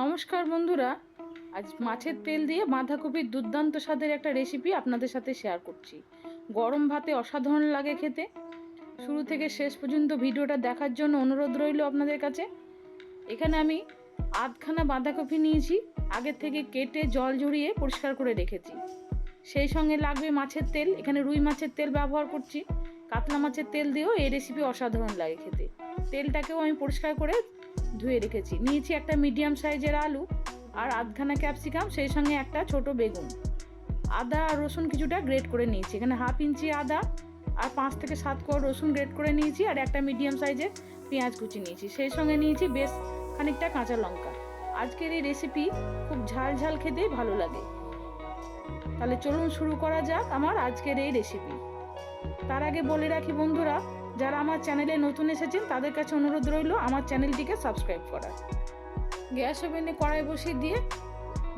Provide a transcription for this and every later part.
নমস্কার বন্ধুরা। আজ মাছের তেল দিয়ে বাঁধাকপির দুর্দান্ত স্বাদের একটা রেসিপি আপনাদের সাথে শেয়ার করছি। গরম ভাতে অসাধারণ লাগে খেতে। শুরু থেকে শেষ পর্যন্ত ভিডিওটা দেখার জন্য অনুরোধ রইল আপনাদের কাছে। এখানে আমি আধখানা বাঁধাকপি নিয়েছি, আগের থেকে কেটে জল ঝরিয়ে পরিষ্কার করে রেখেছি। সেই সঙ্গে লাগবে মাছের তেল, এখানে রুই মাছের তেল ব্যবহার করছি। কাতলা মাছের তেল দিয়েও এই রেসিপি অসাধারণ লাগে খেতে। তেলটাকেও আমি পরিষ্কার করে ধুয়ে রেখেছি। নিয়েছি একটা মিডিয়াম সাইজের আলু আর আধখানা ক্যাপসিকাম সেই সঙ্গে একটা ছোট বেগুন। আদা আর রসুন কিছুটা গ্রেট করে নিয়েছি। এখানে হাফ ইঞ্চি আদা আর পাঁচ থেকে সাত কোয়া রসুন গ্রেট করে নিয়েছি আর একটা মিডিয়াম সাইজের পেঁয়াজ কুচি নিয়েছি। সেই সঙ্গে নিয়েছি বেশ খানিকটা কাঁচা লঙ্কা। আজকের এই রেসিপি খুব ঝাল ঝাল খেতেই ভালো লাগে। তাহলে চলুন শুরু করা যাক আমার আজকের এই রেসিপি তার আগে বলে রাখি বন্ধুরা যারা আমার চ্যানেলে নতুন এসেছেন, তাদের কাছে অনুরোধ রইল আমার চ্যানেলটিকে সাবস্ক্রাইব করার। গ্যাস ওভেনে কড়াই বসিয়ে দিয়ে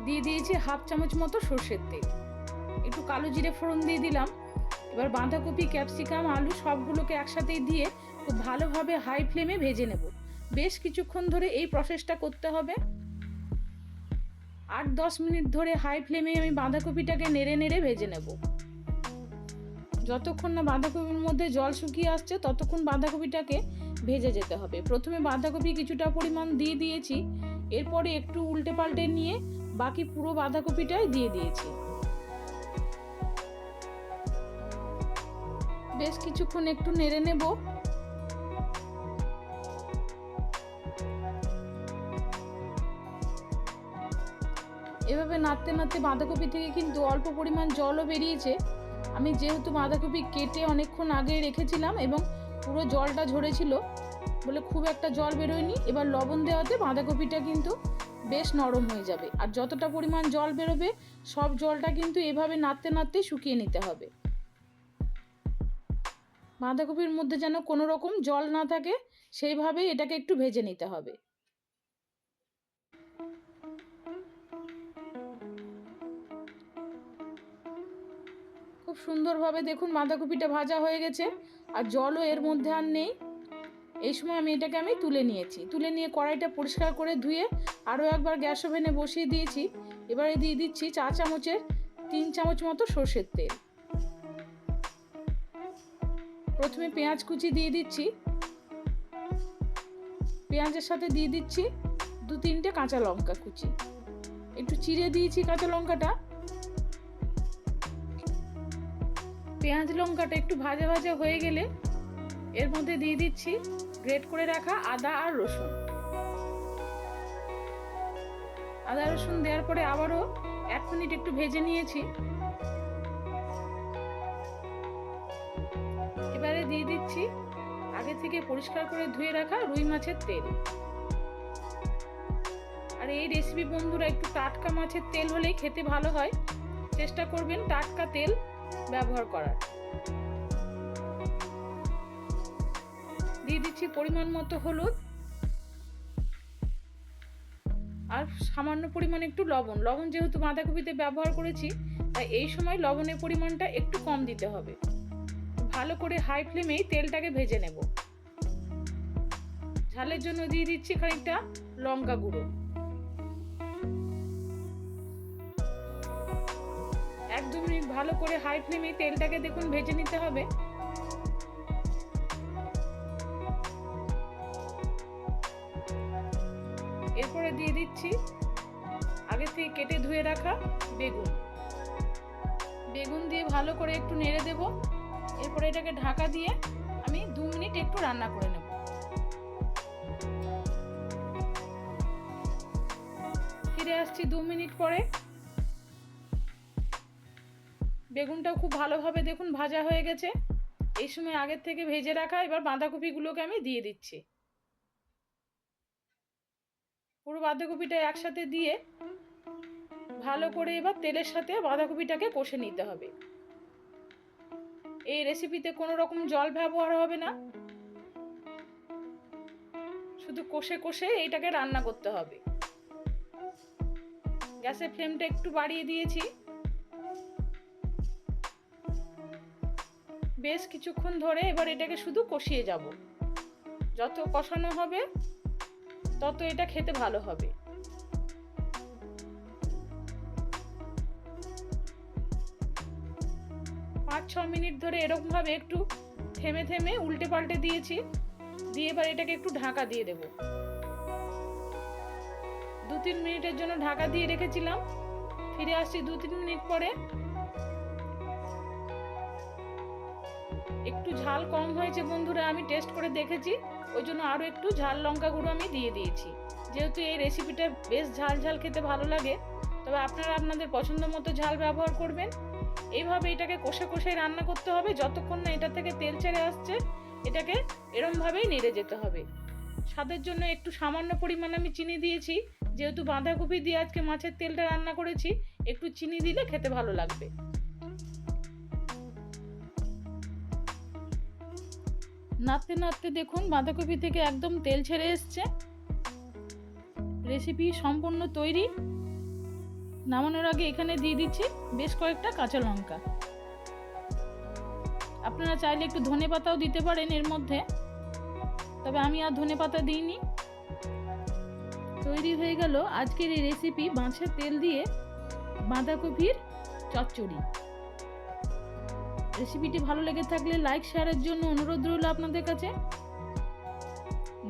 দিয়ে দিয়েছি হাফ চামচ মতো সর্ষের তেল। একটু কালো জিরে ফোড়ন দিয়ে দিলাম। এবার বাঁধাকপি, ক্যাপসিকাম, আলু সবগুলোকে একসাথেই দিয়ে খুব ভালোভাবে হাই ফ্লেমে ভেজে নেব। বেশ কিছুক্ষণ ধরে এই প্রসেসটা করতে হবে। আট দশ মিনিট ধরে হাই ফ্লেমে আমি বাঁধাকপিটাকে নেড়ে নেড়ে ভেজে নেব। যতক্ষণ না বাঁধাকপির মধ্যে জল শুকিয়ে আসছে, ততক্ষণ বাঁধাকপিটাকে ভেজে যেতে হবে। প্রথমে বাঁধাকপি কিছুটা পরিমাণ দিয়ে দিয়েছি, এরপরে একটু উল্টে পাল্টে নিয়ে বাকি পুরো বাঁধাকপিটাই দিয়ে দিয়েছি। বেশ কিছুক্ষণ একটু নেড়ে নেব। এভাবে নাড়তে নাড়তে বাঁধাকপি থেকে কিন্তু অল্প পরিমাণ জলও বেরিয়েছে। আমি যেহেতু বাঁধাকপি কেটে অনেকক্ষণ আগে রেখেছিলাম এবং পুরো জলটা ঝরেছিল বলে খুব একটা জল বেরোয়নি, এবার লবণ দেওয়াতে বাঁধাকপিটা কিন্তু বেশ নরম হয়ে যাবে। আর যতটা পরিমাণ জল বেরোবে, সব জলটা কিন্তু এভাবে নাড়তে নাড়তে শুকিয়ে নিতে হবে। বাঁধাকপির মধ্যে যেন কোনো রকম জল না থাকে, সেইভাবেই এটাকে একটু ভেজে নিতে হবে। খুব সুন্দরভাবে দেখুন বাঁধাকপিটা ভাজা হয়ে গেছে আর জলও এর মধ্যে আর নেই। এই সময় আমি এটাকে আমি তুলে নিয়েছি। তুলে নিয়ে কড়াইটা পরিষ্কার করে ধুয়ে আরও একবার গ্যাস ওভেনে বসিয়ে দিয়েছি। এবারে দিয়ে দিচ্ছি চা চামচের তিন চামচ মতো সর্ষের তেল। প্রথমে পেঁয়াজ কুচি দিয়ে দিচ্ছি। পেঁয়াজের সাথে দিয়ে দিচ্ছি দু তিনটে কাঁচা লঙ্কা কুচি। একটু চিড়ে দিয়েছি কাঁচা লঙ্কাটা। পেঁয়াজ লঙ্কাটা একটু ভাজা ভাজা হয়ে গেলে এর মধ্যে দিয়ে দিচ্ছি, গ্রেট করে রাখা আদা আর রসুন। আদা রসুন দেওয়ার পরে আবারও এক মিনিট একটু ভেজে নিয়েছি। এবারে দিয়ে দিচ্ছি আগে থেকে পরিষ্কার করে ধুয়ে রাখা রুই মাছের তেল। আর এই রেসিপি বন্ধুরা একটু টাটকা মাছের তেল হলেই খেতে ভালো হয়। চেষ্টা করবেন টাটকা তেল ব্যবহার করার। দিয়ে দিচ্ছি পরিমাণ মতো হলুদ আর সামান্য পরিমাণ একটু লবণ। লবণ যেহেতু বাঁধাকপিতে ব্যবহার করেছি, তাই এই সময় লবণের পরিমাণটা একটু কম দিতে হবে। ভালো করে হাই ফ্লেমেই তেলটাকে ভেজে নেব। ঝালের জন্য দিয়ে দিচ্ছি খানিকটা লঙ্কা গুঁড়ো। দু মিনিট ভালো করে হাই ফ্লেমে তেলটাকে দেখুন ভেজে নিতে হবে। এরপরে দিয়ে দিচ্ছি আগে থেকে কেটে ধুয়ে রাখা বেগুন। বেগুন দিয়ে ভালো করে একটু নেড়ে দেব। এরপরে এটাকে ঢাকা দিয়ে আমি দু মিনিট একটু রান্না করে নেব। ফিরে আসছি দু মিনিট পরে। বেগুনটাও খুব ভালোভাবে দেখুন ভাজা হয়ে গেছে। এই সময় আগের থেকে ভেজে রাখা এবার বাঁধাকপিগুলোকে আমি দিয়ে দিচ্ছি। পুরো বাঁধাকপিটা একসাথে দিয়ে ভালো করে এবার তেলের সাথে বাঁধাকপিটাকে কষে নিতে হবে। এই রেসিপিতে কোনো রকম জল ব্যবহার হবে না। শুধু কষে কষে এইটাকে রান্না করতে হবে। গ্যাসের ফ্লেমটা একটু বাড়িয়ে দিয়েছি। বেশ কিছুক্ষণ ধরে এবার এটাকে শুধু কষিয়ে যাব। যত কষানো হবে, তত এটা খেতে ভালো হবে। পাঁচ, ছ মিনিট ধরে এরকমভাবে একটু থেমে থেমে উল্টে পাল্টে দিয়েছি। দিয়ে এবার এটাকে একটু ঢাকা দিয়ে দেব। দু, তিন মিনিটের জন্য ঢাকা দিয়ে রেখেছিলাম। ফিরে আসছি দু, তিন মিনিট পরে। একটু ঝাল কম হয়েছে বন্ধুরা, আমি টেস্ট করে দেখেছি। ওই জন্য আরও একটু ঝাল লঙ্কা গুঁড়ো আমি দিয়ে দিয়েছি। যেহেতু এই রেসিপিটা বেশ ঝাল ঝাল খেতে ভালো লাগে, তবে আপনারা আপনাদের পছন্দ মতো ঝাল ব্যবহার করবেন। এইভাবে এটাকে কষে কষে রান্না করতে হবে, যতক্ষণ না এটা থেকে তেল ছেড়ে আসছে, এটাকে এরমভাবেই নেড়ে যেতে হবে। স্বাদের জন্য একটু সামান্য পরিমাণ আমি চিনি দিয়েছি, যেহেতু বাঁধাকপি দিয়ে আজকে মাছের তেলটা রান্না করেছি, একটু চিনি দিলে খেতে ভালো লাগবে। নাড়তে নাড়তে দেখুন বাঁধাকপি থেকে একদম তেল ছেড়ে এসছে। রেসিপি সম্পূর্ণ তৈরি। নামানোর আগে এখানে দিয়ে দিচ্ছি বেশ কয়েকটা কাঁচা লঙ্কা। আপনারা চাইলে একটু ধনে পাতাও দিতে পারেন এর মধ্যে। তবে আমি আর ধনে পাতা দিইনি। তৈরি হয়ে গেল আজকের এই রেসিপি বাঁশের তেল দিয়ে বাঁধাকপির চচ্চড়ি। রেসিপিটি ভালো লেগে থাকলে লাইক, শেয়ারের জন্য অনুরোধ রইল আপনাদের কাছে।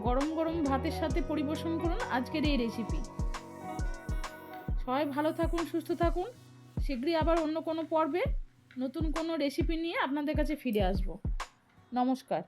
গরম গরম ভাতের সাথে পরিবেশন করুন আজকের এই রেসিপি। সবাই ভালো থাকুন, সুস্থ থাকুন। শীঘ্রই আবার অন্য কোনো পর্বে নতুন কোনো রেসিপি নিয়ে আপনাদের কাছে ফিরে আসব। নমস্কার।